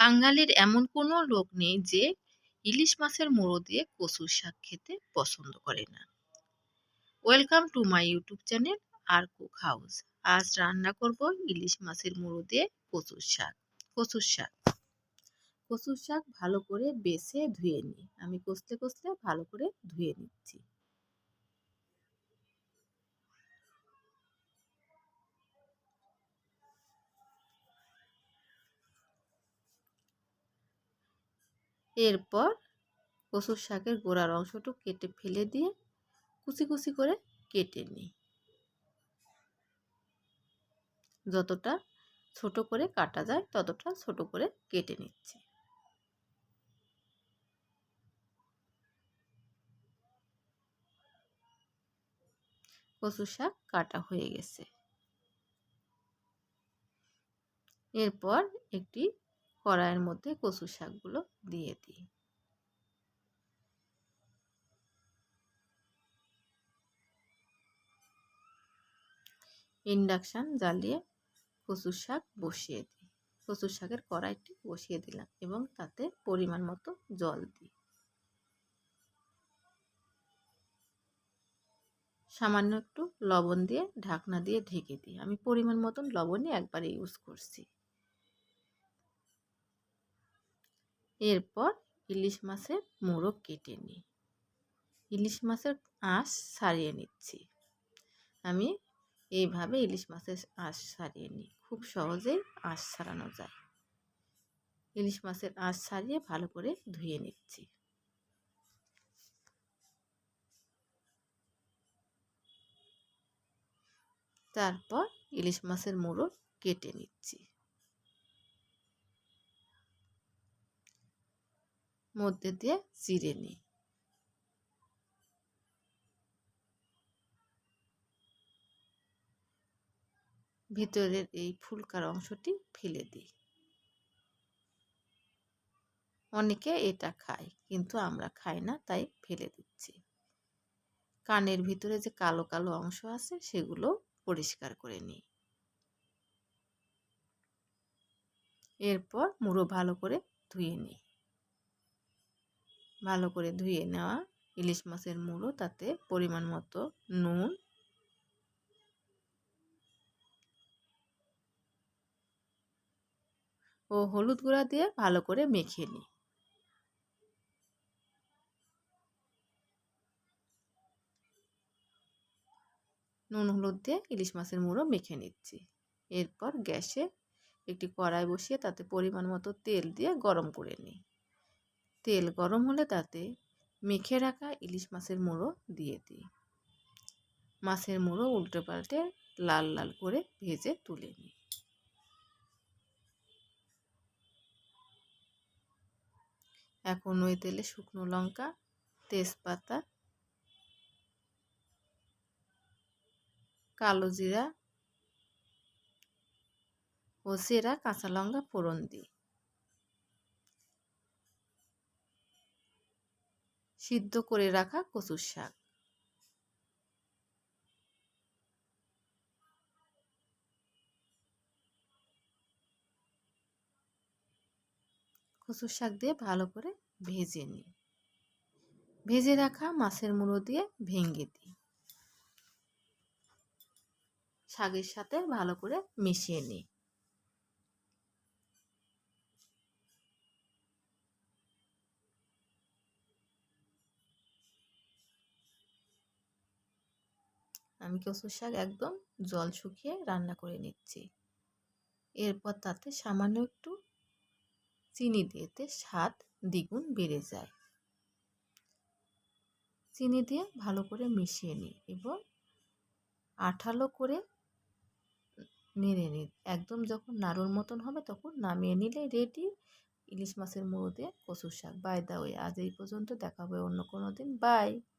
বাঙালির এমন কোনো লোক নেই যে ইলিশ মাছের মুড়ো দিয়ে কচুর শাক খেতে পছন্দ করে না। Welcome to my YouTube channel R cook house আজ রান্না করব ইলিশ মাছের মুড়ো দিয়ে কচুর শাক কচুর শাক। কচুর শাক ভালো করে বেছে ধুয়ে নিই আমি কষতে কষতে ভালো করে ধুয়ে নিচ্ছি। এরপর কচুর শাকের গোড়ার অংশটুকু কেটে ফেলে দিয়ে কুচি কুচি করে কেটে নিই। যতটা ছোট করে কাটা যায়, ততটা ছোট করে কেটে নিচ্ছি। কচু শাক কাটা হয়ে গেছে। এরপর একটি কড়াইয়ের মধ্যে কচু শাকগুলো দিয়ে দিই। ইন্ডাকশান জ্বালিয়ে কচুর শাক বসিয়ে দিই। কচুর শাকের কড়াইটি বসিয়ে দিলাম এবং তাতে পরিমাণ মতো জল দিই। সামান্য একটু লবণ দিয়ে ঢাকনা দিয়ে ঢেকে দিই। আমি পরিমাণ মতন লবণই একবারে ইউজ করছি। এরপর ইলিশ মাছের মোড়ক কেটে নিই। ইলিশ মাছের আঁশ ছাড়িয়ে নিচ্ছি। আমি এইভাবে ইলিশ মাছের আঁশ ছাড়িয়ে নিই। খুব সহজেই আঁশ ছাড়ানো যায়। ইলিশ মাছের আঁশ ছাড়িয়ে ভালো করে ধুয়ে নিচ্ছি। তারপর ইলিশ মাছের মুড়ো কেটে নিচ্ছি। মধ্যে দিয়ে চিড়ে নিই। ভিতরের এই ফুলকার অংশটি ফেলে দিই। অনেকে এটা খায়, কিন্তু আমরা খাই না, তাই ফেলে দিচ্ছি। কানের ভিতরে যে কালো কালো অংশ আছে, সেগুলো পরিষ্কার করে নিই। এরপর মুড়ো ভালো করে ধুয়ে নিই। ভালো করে ধুয়ে নেওয়া ইলিশ মাছের মুড়ো, তাতে পরিমাণ মতো নুন। ও হলুদ গুঁড়া দিয়ে ভালো করে মেখে নিই। নুন, হলুদ দিয়ে ইলিশ মাছের মুড়ো মেখে নিচ্ছি। এরপর গ্যাসে একটি কড়াই বসিয়ে তাতে পরিমাণ মতো তেল দিয়ে গরম করে নিই। তেল গরম হলে তাতে মেখে রাখা ইলিশ মাছের মুড়ো দিয়ে দিই। মাছের মুড়ো উল্টে পাল্টে লাল লাল করে ভেজে তুলে নিই। এখন ওই তেলে শুকনো লঙ্কা, তেজপাতা, কালো জিরা ও সেরা কাঁচা লঙ্কা ফোড়ন দিই। সিদ্ধ করে রাখা কচুর শাক। কচুর শাক দিয়ে ভালো করে ভেজে নিই। ভেজে রাখা মাছের মুড়ো দিয়ে ভেঙে দিই। শাকের সাথে ভালো করে মিশিয়ে নিই। আমি কচুর শাক? একদম। জল শুকিয়ে রান্না করে নিচ্ছি। এরপর তাতে সামান্য একটু চিনি দিয়েতে স্বাদ দ্বিগুণ বেড়ে যায়। চিনি দিয়ে ভালো করে মিশিয়ে নিই এবং আঠালো করে নেড়ে নিই। একদম যখন নাড়ুর মতন হবে তখন নামিয়ে নিলে রেডি ইলিশ মাছের মুড়ো দিয়ে কচুর শাক। বাই দা ওয়ে আজ এই পর্যন্ত। দেখা হবে অন্য কোনো দিন। বাই